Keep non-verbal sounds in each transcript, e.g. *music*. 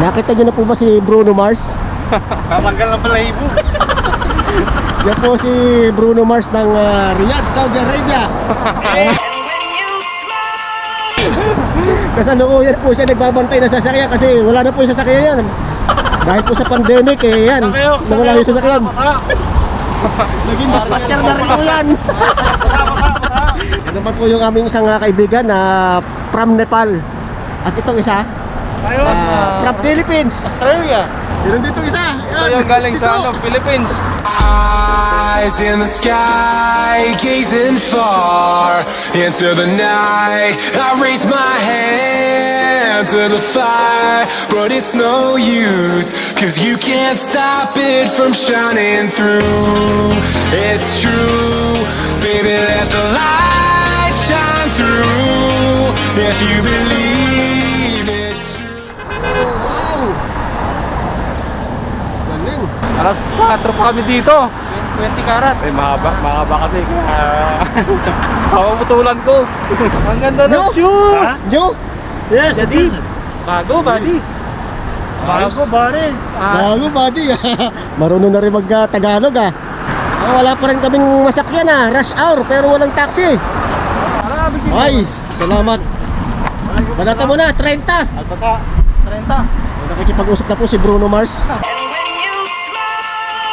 Nakita niyo na po ba si Bruno Mars? *laughs* Tatanggal ng balahibo. *laughs* Yan po si Bruno Mars ng ah, Riyadh, Saudi Arabia. *laughs* Kasalukuyan po siya nagbabantay ng sasakyan kasi wala na po yung sasakyan yan. Dahil po sa pandemic, eh yan, nawala yung sasakyan. Naging dispatcher na rin po yan. Ito naman po yung aming isang ah, kaibigan na from Nepal. At itong isa, Ayun, ah, from Philippines. Australia. Meron dito isa. Ito Yan, yung galing si sa ano, Philippines. Eyes in the sky, gazing far into the night. I raise my hand to the fire, but it's no use, cause you can't stop it from shining through. It's true, baby, let the light shine through. If you believe Alas 4 pa kami dito. 20 karat. Eh, mahaba. Mahaba kasi. *laughs* Uh, Papaputulan ko. Ang ganda ng shoes. Joe? Yes, Adi. Bago, buddy. Bago, buddy. Ah, Bago, buddy. *laughs* Marunong na rin mag-Tagalog ah. Ah, wala pa rin kaming masakyan ah. Rush hour pero walang taxi. Ay, salamat. Banata mo na, 30. At baka, 30. Nakikipag-usap na po si Bruno Mars. *laughs*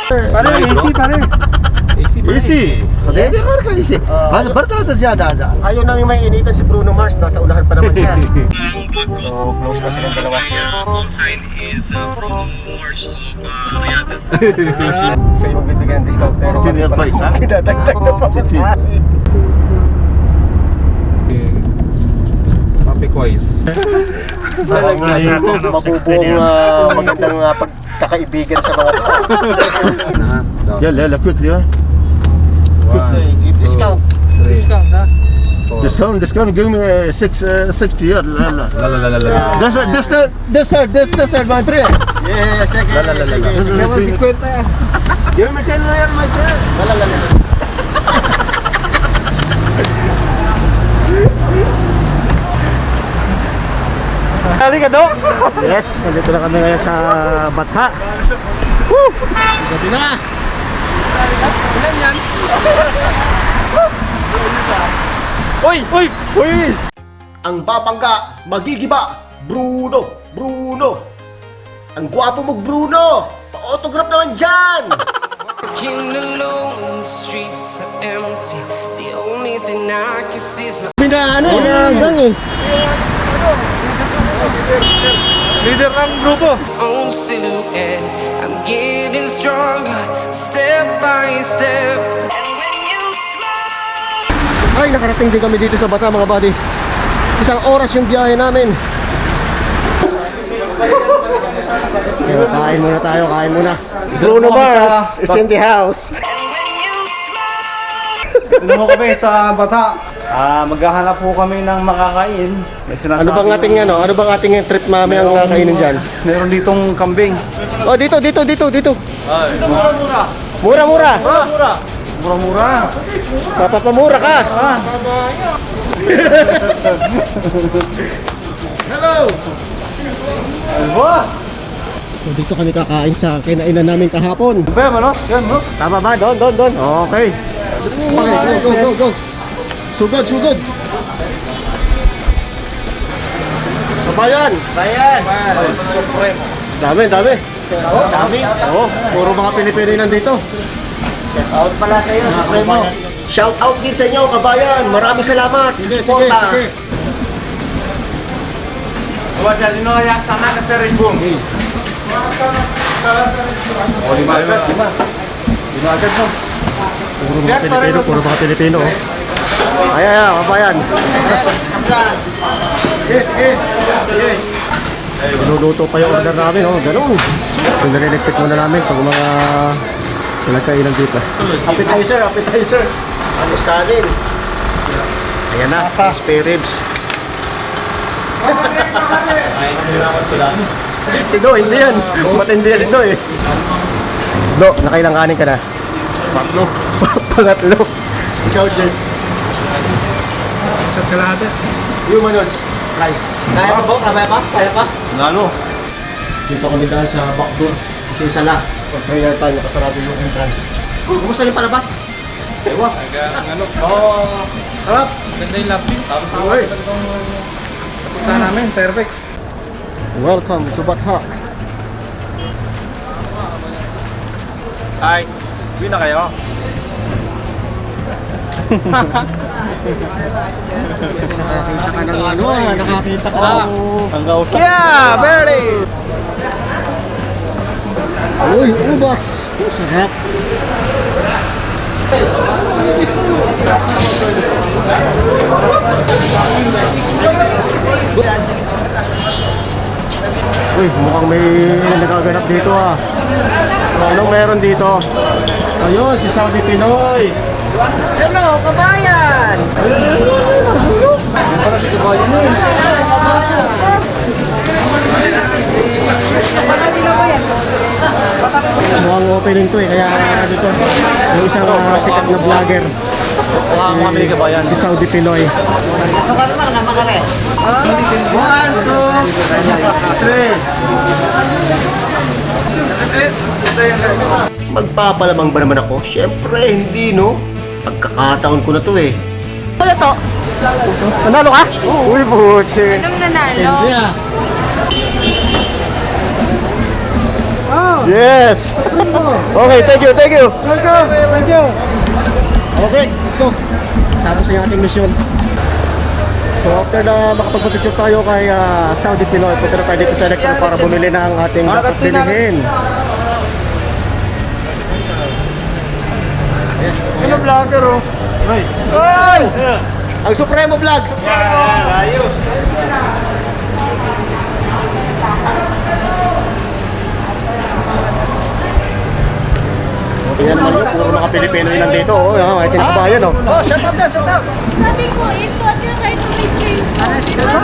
pare, easy pare. Easy. Yes. Yes. ka easy. Ah, Basta barta sa ziyada za. Ayaw namin may initan si Bruno Mars. Nasa unahan pa naman siya. *laughs* so, close na silang dalawa. *laughs* Siya yung magbibigay ng discount pero niya pa isa? Kinadagdag na pa sa akin. Topic wise. Mabubuong ah, magandang ah, pagkakaibigan sa mga to. Yalla yalla quickly ha. Okay, give discount. Discount, ha? Discount discount give me uh, 6 uh, 60 yalla yalla. La la la la la. That's that's the this side this this side my friend. Sige, la, la, la. sige, sige. Naman 50 yan. Give me 10 real my friend. Wala, wala, wala. Dok. Yes, nandito na kami ngayon sa Batha. Woo! Gabi na! Ilan yan? Uy! Uy! Uy! Ang babangga, magigiba, Bruno, Bruno. Ang gwapo mo, Bruno. Pa-autograph naman dyan. Walking alone, the streets are empty. The only thing I can see is my Bina, ano, eh. Leader ng grupo. own silhouette. I'm getting stronger, step by step. Ay, nakarating din kami dito sa Bata, mga buddy. Isang oras yung biyahe namin. So, kain muna tayo, kain muna. Bruno Mars is in the house. Ano mo kami sa bata? Ah, maghahanap po kami ng makakain. May sinasabi Ano bang ating ano? Ano bang ating trip mami ang kakainin diyan? Meron ditong kambing. Oh, dito, dito, dito, dito. Ito mura-mura. Mura-mura. Mura-mura. Mura-mura. Papapamura ka. Ah. *laughs* Hello. Ano ba? So, dito kami kakain sa kinainan namin kahapon. Ba, ano? Yan, bro. Tama ba? Doon, doon, doon. Okay. Okay, go, go, go, go. Sugod, sugod. Sabayan. Bayan. Supremo. Dami, dami. Dami? Oo, puro mga Pilipino nandito. Out pala kayo, Mga Supremo. Shout out din sa inyo, kabayan. Maraming salamat sa Sige, sige, suporta. sige. Wala siya, dino kaya sama ka sa Rainbow. O, lima, lima. Lima. Lima agad mo. Puro mga Pilipino, puro mga Pilipino. oh. Ay, ay, ay, kabayan. Sige, sige. Sige. Niluluto pa yung order namin, oh, ganun. Yung nare-electric muna namin pag mga pinagkainan dito. Appetizer, appetizer. Tapos kanin. Ayan na, spare ribs. *laughs* si Do, hindi yan. Matindi yan si Do eh. Do, nakailang kanin ka na? Patlo. *laughs* Pangatlo. Ikaw, Jake. Sa kalahati. Yung manoj. Rice. Kaya pa po? Kaya pa? Kaya pa? Lalo. Dito kami dahil sa backdoor. Kasi isa na. Pag prayer time, nakasarado yung entrance. Kumusta yung palabas? Ewa. Ano? Oo. Sarap. Ganda yung lapping. Tapos Okay. Napunta namin. Perfect. Welcome to Bathak. Hi. Uwi na kayo? Nakakita ka ng ano ah, nakakita ka ng... Ang kausap. Yeah! Barely! Uy, ubas! Oh, sarap. Uy, mukhang may nagaganap dito ah. Anong meron dito? Ayun, si Saudi Pinoy. Hello, kabayan! Mukhang opening to eh, kaya ano dito, yung isang ah, sikat na vlogger. Kabayan. Si Saudi Pinoy. One, two, three. Magpapalamang ba naman ako? Siyempre, hindi no. Pagkakataon ko na to eh. Kaya to? Nanalo ka? Uy, butsi. Anong nanalo? Hindi ah. Yes! okay, thank you, thank you! Welcome! Thank you! Okay, let's go. Tapos na yung ating mission. So after na makapagpapicture tayo kay ah, Saudi Pinoy, punta na tayo dito sa Electron para bumili ng ating dapat bilihin. Yes, Ano vlogger oh? Ay! Ay! Ang Supremo Vlogs! Ayos! Naman yun, puro mga Pilipino yun nandito. Oh, oh, kahit kabayan, oh. Oh, shut up na, shut up! Sabi ko, ito at yung kahit may change. Diba?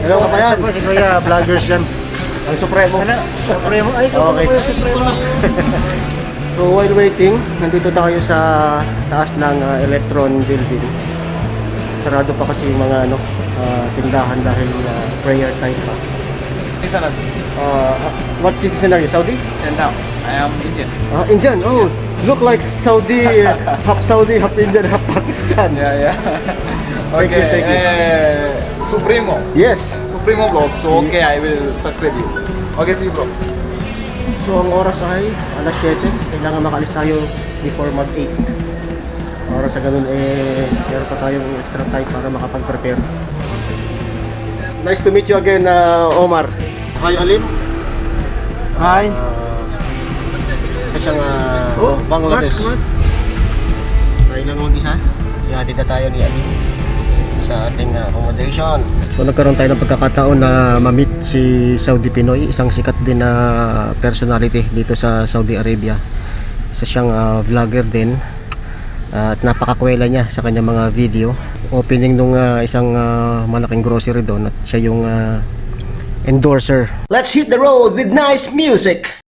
Hello kabayan. Si Kuya, vloggers yan. Ang Supremo. Supremo? Ay, okay. *laughs* so while waiting, nandito tayo sa taas ng uh, Electron Building. Sarado pa kasi yung mga ano, ah, tindahan dahil uh, prayer time pa. Isa nas. Uh, what citizen are you? Saudi? And now, I am Indian. Ah, Indian. Oh, look like Saudi, *laughs* half Saudi, half Indian, half Pakistan. Yeah, yeah. *laughs* Thank you, thank you. eh, Supremo. Yes. Supremo vlog. So, okay, I will subscribe you. Okay, see you, bro. So ang oras ay alas 7. Kailangan makalis tayo before mag-8. Para sa ganun eh, meron pa tayong extra time para makapag-prepare. Nice to meet you again, uh, Omar. Hi, Alim. Hi. Isa siyang uh, Bangladesh. Try lang mag-isa. Ihatid na tayo ni Alim sa ating uh, accommodation. So nagkaroon tayo ng pagkakataon na ma-meet si Saudi Pinoy, isang sikat din na personality dito sa Saudi Arabia. Isa siyang uh, vlogger din uh, at napakakwela niya sa kanyang mga video. Opening nung uh, isang uh, malaking grocery doon at siya yung uh, endorser. Let's hit the road with nice music.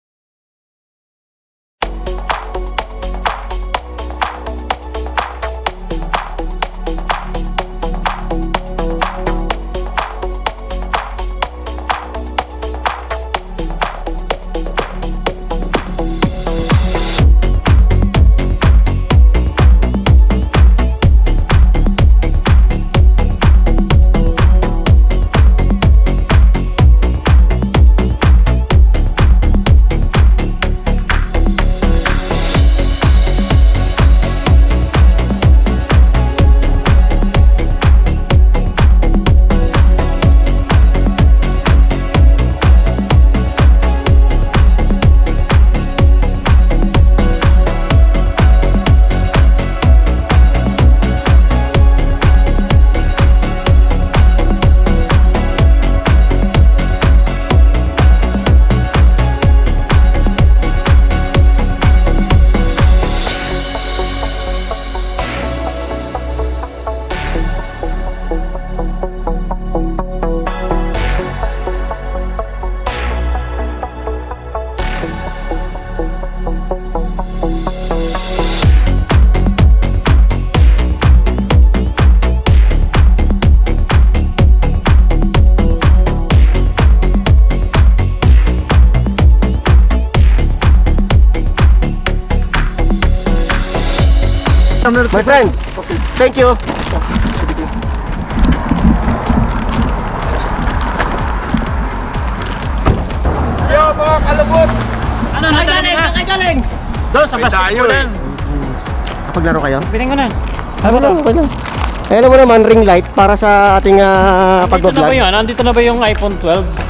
My friend, thank you. Yo, mga kalabot! Ano na galing? Doon, sa basketball yan. Kapaglaro kayo? Biling ko na. Ano lang, wala. Eh, alam mo naman, ring light para sa ating uh, Nandito na ba pag-vlog. yun? Nandito na ba yung iPhone 12?